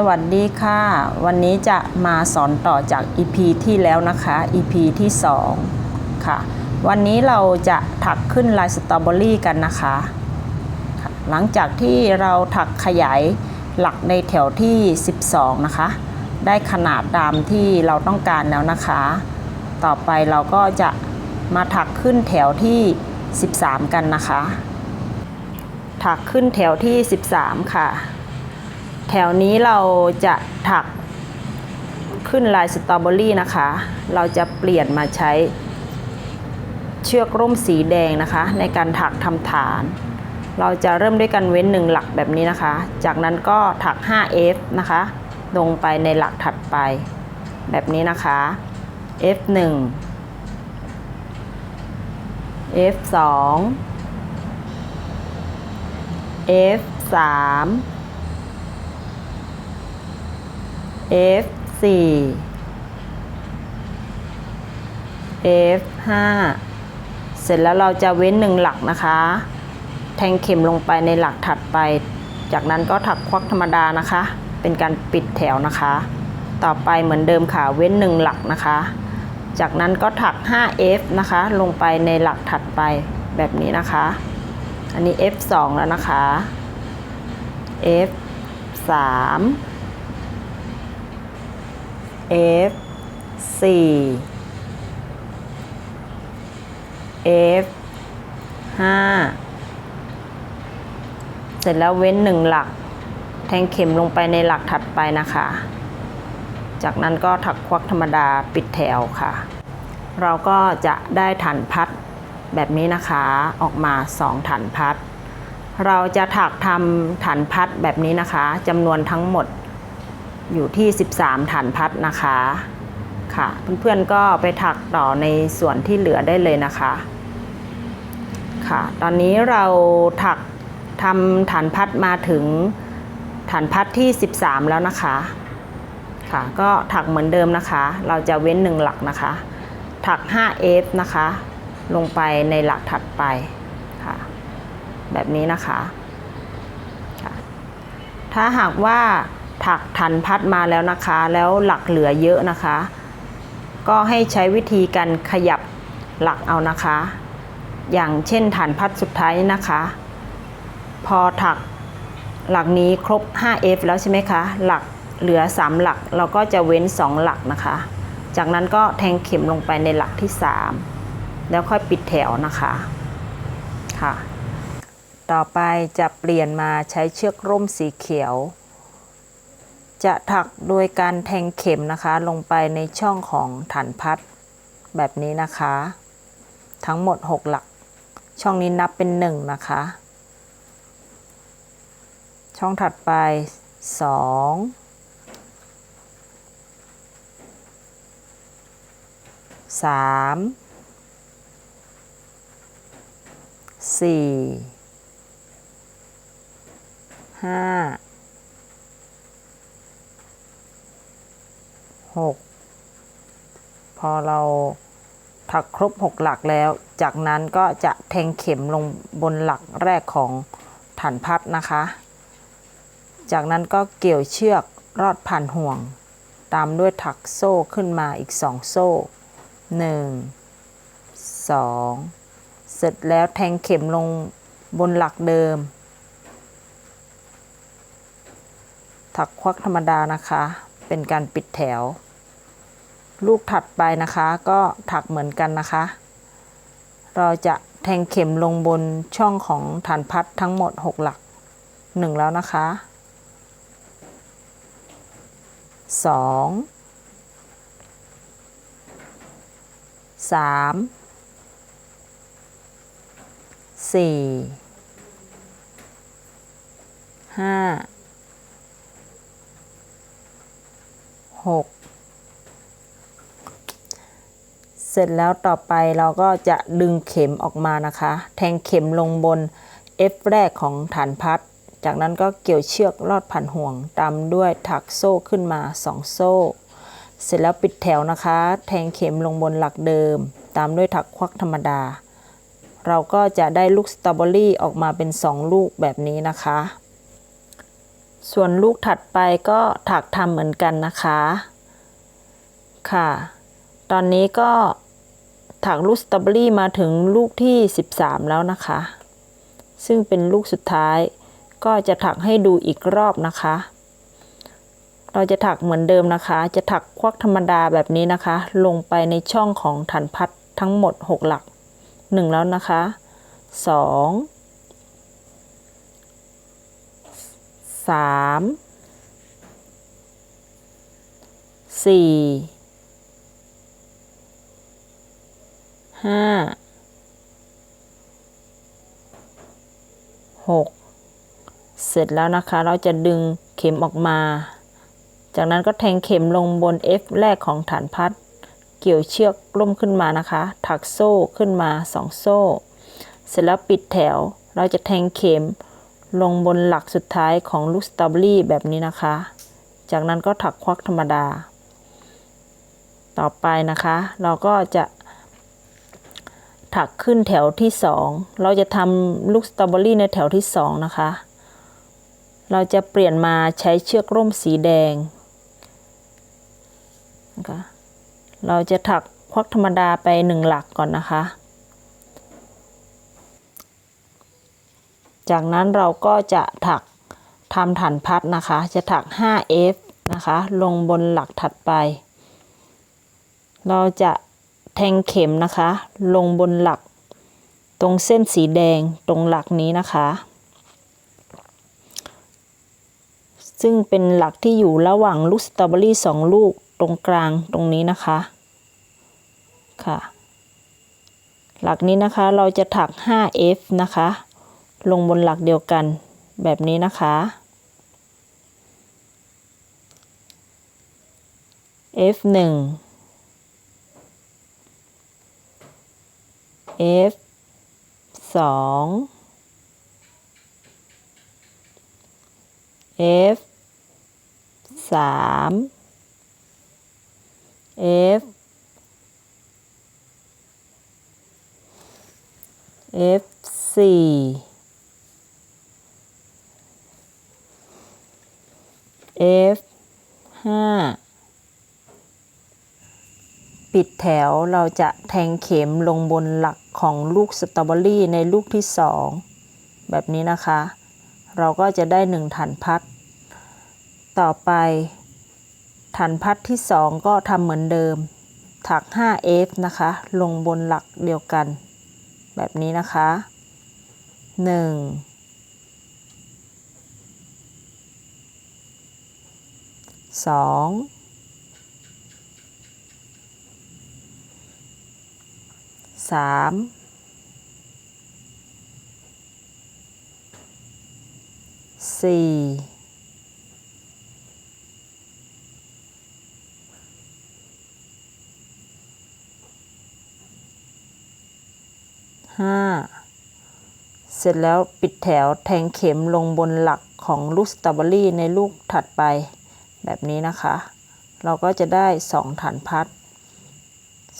สวัสดีค่ะ วันนี้จะมาสอนต่อจาก EP ที่แล้วนะคะ EP ที่2ค่ะ วันนี้เราจะถักขึ้นลายสตรอเบอรี่กันนะคะค่ะหลังจากที่เราถักขยายหลักในแถวที่ 12 นะคะ ได้ขนาดตามที่เราต้องการแล้วนะคะ ต่อไปเราก็จะมาถักขึ้นแถวที่ 13 กันนะคะ ถักขึ้นแถวที่ 13 ค่ะ แถวนี้เราจะถักขึ้นลายสตรอเบอรี่นะคะ เราจะเปลี่ยนมาใช้เชือกร่มสีแดงนะคะ ในการถักทำฐาน เราจะเริ่มด้วยกันเว้นหนึ่งหลักแบบนี้นะคะ จากนั้นก็ถัก 5F นะคะ ลงไปในหลักถัดไป แบบนี้นะคะ F1 F2 F3 F4 F5 เสร็จแล้วเราจะเว้นหนึ่งหลักนะคะ แทงเข็มลงไปในหลักถัดไป จากนั้นก็ถักควักธรรมดานะคะ เป็นการปิดแถวนะคะ ต่อไปเหมือนเดิมค่ะเว้นหนึ่งหลักนะคะ จากนั้นก็ถัก 5F นะคะ ลงไปในหลักถัดไปแบบนี้นะคะ อันนี้ F2 แล้วนะคะ F3 F 4 F 5 เสร็จแล้วเว้นหนึ่งหลัก แทงเข็มลงไปในหลักถัดไปนะคะ จากนั้นก็ถักควักธรรมดาปิดแถวค่ะ เราก็จะได้ฐานพัดแบบนี้นะคะออกมา2ฐานพัด เราจะถักทำฐานพัดแบบนี้นะคะจำนวนทั้งหมด อยู่ที่ 13 ฐานพัดนะคะค่ะเพื่อนๆก็ไปถักต่อในส่วนที่เหลือได้เลยนะคะค่ะตอนนี้เราถักทำฐานพัดมาถึงฐานพัดที่ 13 แล้วนะคะค่ะก็ถักเหมือนเดิมนะคะ เราจะเว้นหนึ่งหลักนะคะ ถัก 5F นะคะ ลงไปในหลักถัดไปค่ะแบบนี้นะคะค่ะถ้าหากว่า ถักทันพัดมาแล้วนะคะ แล้วหลักเหลือเยอะนะคะ ก็ให้ใช้วิธีการขยับหลักเอานะคะ อย่างเช่นฐานพัดสุดท้ายนี้นะคะ พอถักหลักนี้ครบ 5F แล้วใช่ไหมคะ หลักเหลือ 3 หลัก เราก็จะเว้น 2 หลักนะคะ จากนั้นก็แทงเข็มลงไปในหลักที่ 3 แล้วค่อยปิดแถวนะคะค่ะ ต่อไปจะเปลี่ยนมาใช้เชือกร่มสีเขียว จะถักโดยการแทงเข็มนะคะ ลงไปในช่องของฐานพัดแบบนี้นะคะ ทั้งหมด 6 หลัก ช่องนี้นับเป็น 1 นะคะ ช่องถัดไป2 3 4ห้า หกพอเราถักครบหกหลักแล้ว จากนั้นก็จะแทงเข็มลงบนหลักแรกของฐานพัดนะคะ จากนั้นก็เกี่ยวเชือกรอดผ่านห่วง ตามด้วยถักโซ่ขึ้นมาอีกสองโซ่หนึ่งสองเสร็จแล้วแทงเข็มลงบนหลักเดิม ถักควักธรรมดานะคะ เป็นการปิดแถว ลูกถัดไปนะคะก็ถักเหมือนกันนะคะ เราจะแทงเข็มลงบนช่องของฐานพัดทั้งหมด 6 หลัก 1 แล้วนะคะ2 3 4 5ห กเสร็จแล้วต่อไปเราก็จะดึงเข็มออกมานะคะ แทงเข็มลงบน F แรกของฐานพัด จากนั้นก็เกี่ยวเชือกลอดผ่านห่วงตามด้วยถักโซ่ขึ้นมา2โซ่ เสร็จแล้วปิดแถวนะคะ แทงเข็มลงบนหลักเดิม ตามด้วยถักควักธรรมดา เราก็จะได้ลูกสตรอเบอรี่ออกมาเป็น 2 ลูกแบบนี้นะคะ ส่วนลูกถัดไปก็ถักทำเหมือนกันนะคะ ค่ะ ตอนนี้ก็ถักลูกสตรอเบอรี่มาถึงลูกที่ 13 แล้วนะคะ ซึ่งเป็นลูกสุดท้าย ก็จะถักให้ดูอีกรอบนะคะ เราจะถักเหมือนเดิมนะคะ จะถักควักธรรมดาแบบนี้นะคะ ลงไปในช่องของฐานพัดทั้งหมด 6 หลัก 1 แล้วนะคะ 2 3 4ห้าหกเสร็จแล้วนะคะ เราจะดึงเข็มออกมา จากนั้นก็แทงเข็มลงบน F แรกของฐานพัด เกี่ยวเชือกล่มขึ้นมานะคะ ถักโซ่ขึ้นมาสองโซ่ เสร็จแล้วปิดแถว เราจะแทงเข็ม ลงบนหลักสุดท้ายของลูกสตรอเบอรี่แบบนี้นะคะ จากนั้นก็ถักควักธรรมดา ต่อไปนะคะ เราก็จะ ถักขึ้นแถวที่สองเราจะทำลูกสตรอเบอรี่ในแถวที่สองนะคะ เราจะเปลี่ยนมาใช้เชือกร่มสีแดงนะคะเราจะถักควักธรรมดาไปหนึ่งหลักก่อนนะคะ จากนั้นเราก็จะถักทำฐานพัดนะคะ จะถัก 5F นะคะ ลงบนหลักถัดไป เราจะแทงเข็มนะคะ ลงบนหลัก ตรงเส้นสีแดงตรงหลักนี้นะคะ ซึ่งเป็นหลักที่อยู่ระหว่างลูกสตรอเบอรี่สองลูกตรงกลางตรงนี้นะคะค่ะ หลักนี้นะคะเราจะถัก 5F นะคะ ลงบนหลักเดียวกันแบบนี้นะคะ F1 F สอง F สาม F F สี่ F 5 ปิดแถวเราจะแทงเข็มลงบนหลักของลูกสตรอเบอรี่ในลูกที่ 2 แบบนี้นะคะ เราก็จะได้ 1ฐานพัด ต่อไปฐานพัดที่ 2 ก็ทำเหมือนเดิม ถัก 5F นะคะ ลงบนหลักเดียวกัน แบบนี้นะคะ 1 สองสามสี่ห้าเสร็จแล้วปิดแถวแทงเข็มลงบนหลักของลูกสตรอเบอรี่ในลูกถัดไป แบบนี้นะคะ เราก็จะได้ 2 ฐานพัด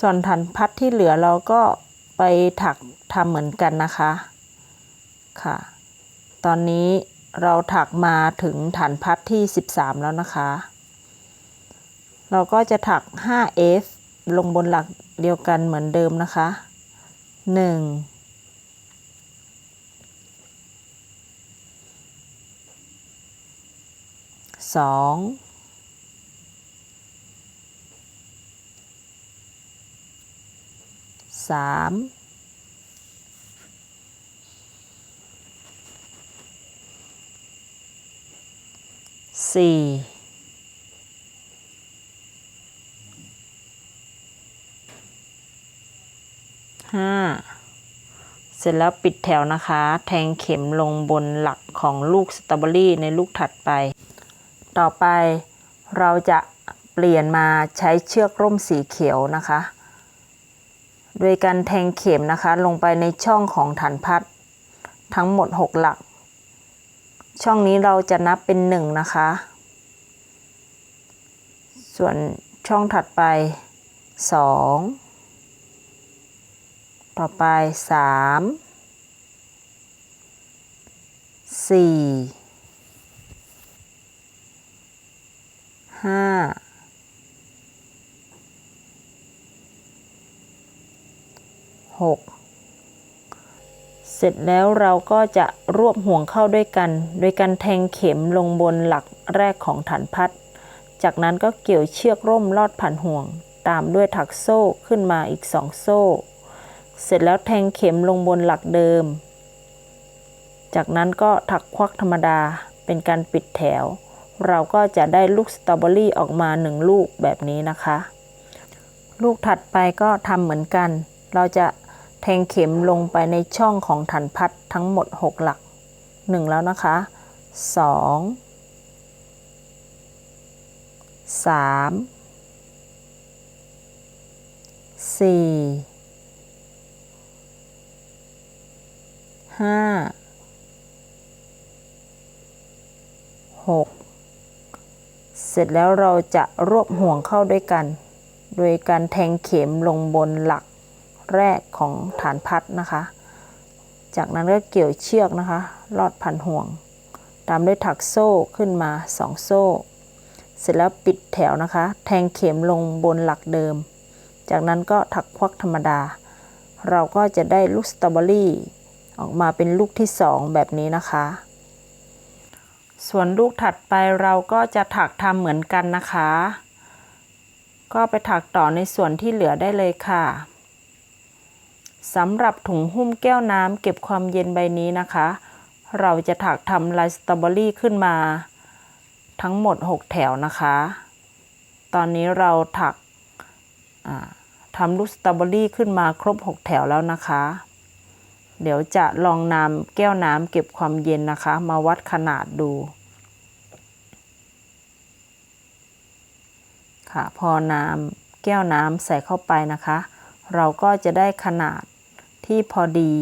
ส่วนฐานพัดที่เหลือเราก็ไปถักทำเหมือนกันนะคะค่ะ ตอนนี้เราถักมาถึงฐานพัดที่ 13 แล้วนะคะ เราก็จะถัก 5f ลงบนหลักเดียวกันเหมือนเดิมนะคะ 1 2 สามสี่ห้าเสร็จแล้วปิดแถวนะคะ แทงเข็มลงบนหลักของลูกสตรอเบอรี่ในลูกถัดไป ต่อไปเราจะเปลี่ยนมาใช้เชือกร่มสีเขียวนะคะ โดยการแทงเข็มนะคะลงไปในช่องของฐานพัดทั้งหมด 6 หลัก ช่องนี้เราจะนับเป็น 1 นะคะ ส่วนช่องถัดไป 2 ต่อไป 3 4ห้าหกเสร็จแล้วเราก็จะรวบห่วงเข้าด้วยกัน โดยการแทงเข็มลงบนหลักแรกของฐานพัด จากนั้นก็เกี่ยวเชือกร่มลอดผ่านห่วง ตามด้วยถักโซ่ขึ้นมาอีกสองโซ่ เสร็จแล้วแทงเข็มลงบนหลักเดิม จากนั้นก็ถักควักธรรมดาเป็นการปิดแถว เราก็จะได้ลูกสตรอเบอรี่ออกมาหนึ่งลูกแบบนี้นะคะลูกถัดไปก็ทำเหมือนกัน เราจะ แทงเข็มลงไปในช่องของฐานพัดทั้งหมด 6 หลัก 1 แล้วนะคะ2 3 4 5 6เสร็จแล้วเราจะรวบห่วงเข้าด้วยกัน โดยการแทงเข็มลงบนหลัก แรกของฐานพัดนะคะ จากนั้นก็เกี่ยวเชือกนะคะ ลอดพันห่วง ตามด้วยถักโซ่ขึ้นมา 2 โซ่ เสร็จแล้วปิดแถวนะคะ แทงเข็มลงบนหลักเดิม จากนั้นก็ถักควักธรรมดา เราก็จะได้ลูกสตรอเบอรี่ออกมาเป็นลูกที่ 2 แบบนี้นะคะ ส่วนลูกถัดไปเราก็จะถักทำเหมือนกันนะคะ ก็ไปถักต่อในส่วนที่เหลือได้เลยค่ะ สำหรับถุงหุ้มแก้วน้ำเก็บความเย็นใบนี้นะคะ เราจะถักทำลายสตรอเบอรี่ขึ้นมา ทั้งหมด 6 แถวนะคะ ตอนนี้เราถักทำลูกสตรอเบอรี่ขึ้นมาครบ 6 แถวแล้วนะคะ เดี๋ยวจะลองนำแก้วน้ำเก็บความเย็นนะคะ มาวัดขนาดดูค่ะพอน้ำแก้วน้ำใส่เข้าไปนะคะ เราก็จะได้ขนาดที่พอดี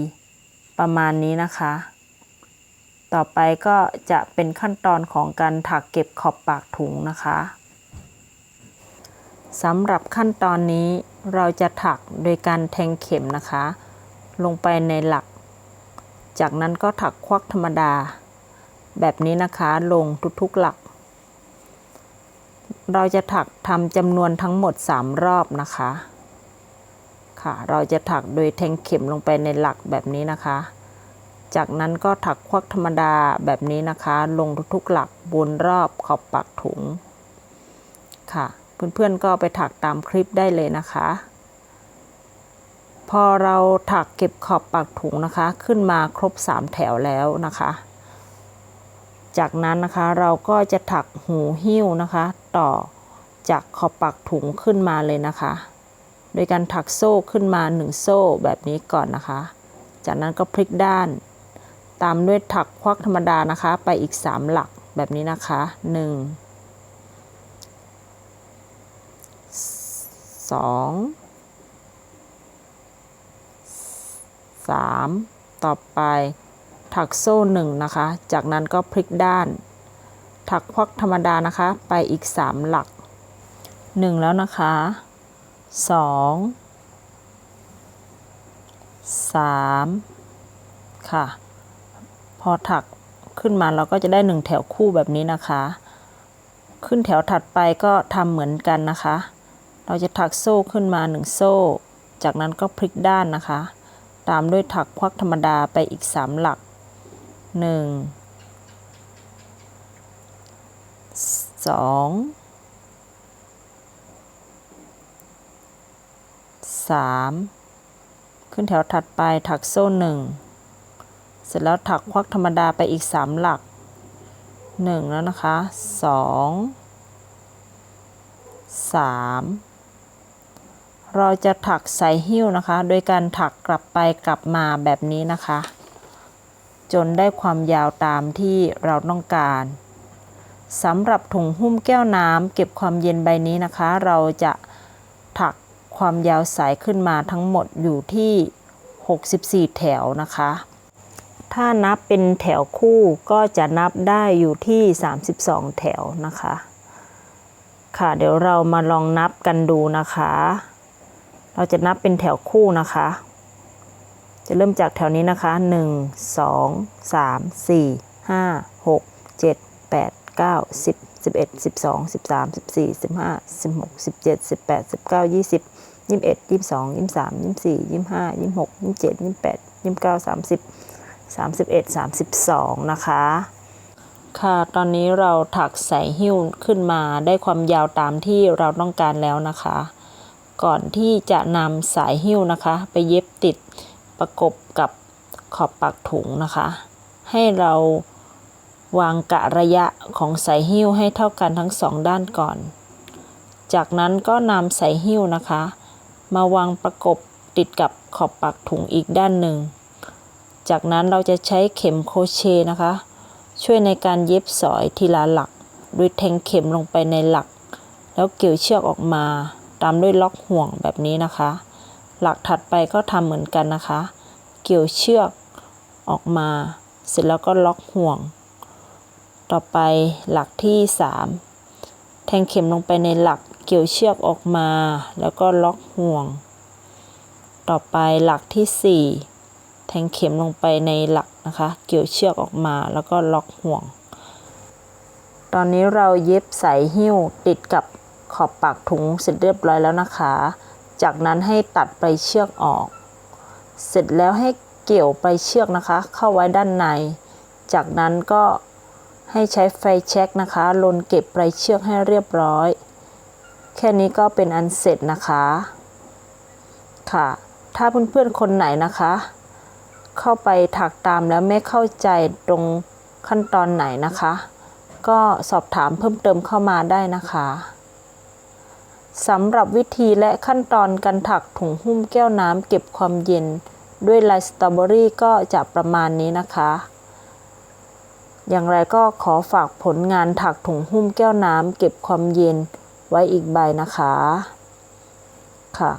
ประมาณนี้นะคะ ต่อไปก็จะเป็นขั้นตอนของการถักเก็บขอบปากถุงนะคะสำหรับขั้นตอนนี้เราจะถักโดยการแทงเข็มนะคะ ลงไปในหลัก จากนั้นก็ถักควักธรรมดา แบบนี้นะคะลงทุกๆหลัก เราจะถักทำจำนวนทั้งหมด 3 รอบนะคะ ค่ะ เราจะถักโดยแทงเข็มลงไปในหลักแบบนี้นะคะ จากนั้นก็ถักควักธรรมดาแบบนี้นะคะ ลงทุกๆหลักบนรอบขอบปากถุง ค่ะเพื่อนๆก็ไปถักตามคลิปได้เลยนะคะ พอเราถักเก็บขอบปากถุงนะคะ ขึ้นมาครบ 3 แถวแล้วนะคะ จากนั้นนะคะเราก็จะถักหูหิ้วนะคะ ต่อจากขอบปากถุงขึ้นมาเลยนะคะ โดยการถักโซ่ขึ้นมา 1 โซ่แบบนี้ก่อนนะคะ จากนั้นก็พลิกด้าน ตามด้วยถักควักธรรมดานะคะ ไปอีก 3 หลักแบบนี้นะคะ 1 2 3 ต่อไปถักโซ่1นะคะ จากนั้นก็พลิกด้าน ถักควักธรรมดานะคะ ไปอีก 3 หลัก 1 แล้วนะคะ 2 3ค่ะ พอถักขึ้นมาเราก็จะได้1แถวคู่แบบนี้นะคะ ขึ้นแถวถัดไปก็ทำเหมือนกันนะคะ เราจะถักโซ่ขึ้นมา1โซ่ จากนั้นก็พลิกด้านนะคะ ตามด้วยถักควักธรรมดาไปอีก3หลัก1 2 3 ขึ้นแถวถัดไปถักโซ่ 1 เสร็จแล้วถักควักธรรมดาไปอีก 3 หลัก 1 แล้วนะคะ 2 3 เราจะถักใส่หิ้วนะคะ โดยการถักกลับไปกลับมาแบบนี้นะคะ จนได้ความยาวตามที่เราต้องการสำหรับถุงหุ้มแก้วน้ำเก็บความเย็นใบนี้นะคะ เราจะ ความยาวสายขึ้นมาทั้งหมดอยู่ที่ 64 แถวนะคะ ถ้านับเป็นแถวคู่ก็จะนับได้อยู่ที่ 32 แถวนะคะ ค่ะเดี๋ยวเรามาลองนับกันดูนะคะ เราจะนับเป็นแถวคู่นะคะ จะเริ่มจากแถวนี้นะคะ 1 2 3 4 5 6 7 8 9 10 11 12 13 14 15 16 17 18 19 20 ยี่สิบเอ็ดยี่สิบสองยี่สิบสามยี่สิบสี่ยี่สิบห้ายี่สิบหกยี่สิบเจ็ดยี่สิบแปดยี่สิบเก้าสามสิบสามสิบเอ็ดสามสิบสองนะคะ ค่ะตอนนี้เราถักสายหิ้วขึ้นมาได้ความยาวตามที่เราต้องการแล้วนะคะ ก่อนที่จะนำสายหิ้วนะคะ ไปเย็บติดประกบกับขอบปากถุงนะคะ ให้เราวางกะระยะของสายหิ้วให้เท่ากันทั้งสองด้านก่อน จากนั้นก็นำสายหิ้วนะคะ มาวางประกบติดกับขอบปากถุงอีกด้านหนึ่ง จากนั้นเราจะใช้เข็มโครเชต์นะคะ ช่วยในการเย็บสอยทีละหลัก โดยแทงเข็มลงไปในหลัก แล้วเกี่ยวเชือกออกมา ตามด้วยล็อกห่วงแบบนี้นะคะ หลักถัดไปก็ทำเหมือนกันนะคะ เกี่ยวเชือกออกมา เสร็จแล้วก็ล็อกห่วง ต่อไปหลักที่ 3 แทงเข็มลงไปในหลัก เกี่ยวเชือกออกมา แล้วก็ล็อกห่วง ต่อไปหลักที่ 4 แทงเข็มลงไปในหลักนะคะ เกี่ยวเชือกออกมาแล้วก็ล็อกห่วง ตอนนี้เราเย็บสายหิ้วติดกับขอบปากถุงเสร็จเรียบร้อยแล้วนะคะ จากนั้นให้ตัดปลายเชือกออก เสร็จแล้วให้เกี่ยวปลายเชือกนะคะ เข้าไว้ด้านใน จากนั้นก็ให้ใช้ไฟแช็กนะคะลนเก็บปลายเชือกให้เรียบร้อย แค่นี้ก็เป็นอันเสร็จนะคะค่ะ ถ้าเพื่อนๆคนไหนนะคะ เข้าไปถักตามแล้วไม่เข้าใจตรงขั้นตอนไหนนะคะ ก็สอบถามเพิ่มเติมเข้ามาได้นะคะสำหรับวิธีและขั้นตอนการถักถุงหุ้มแก้วน้ำเก็บความเย็น ด้วยลายสตรอเบอรี่ก็จะประมาณนี้นะคะ อย่างไรก็ขอฝากผลงานถักถุงหุ้มแก้วน้ำเก็บความเย็น ไว้อีกใบนะคะค่ะ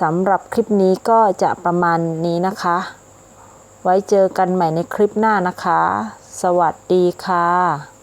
สำหรับคลิปนี้ก็จะประมาณนี้นะคะ ไว้เจอกันใหม่ในคลิปหน้านะคะ สวัสดีค่ะ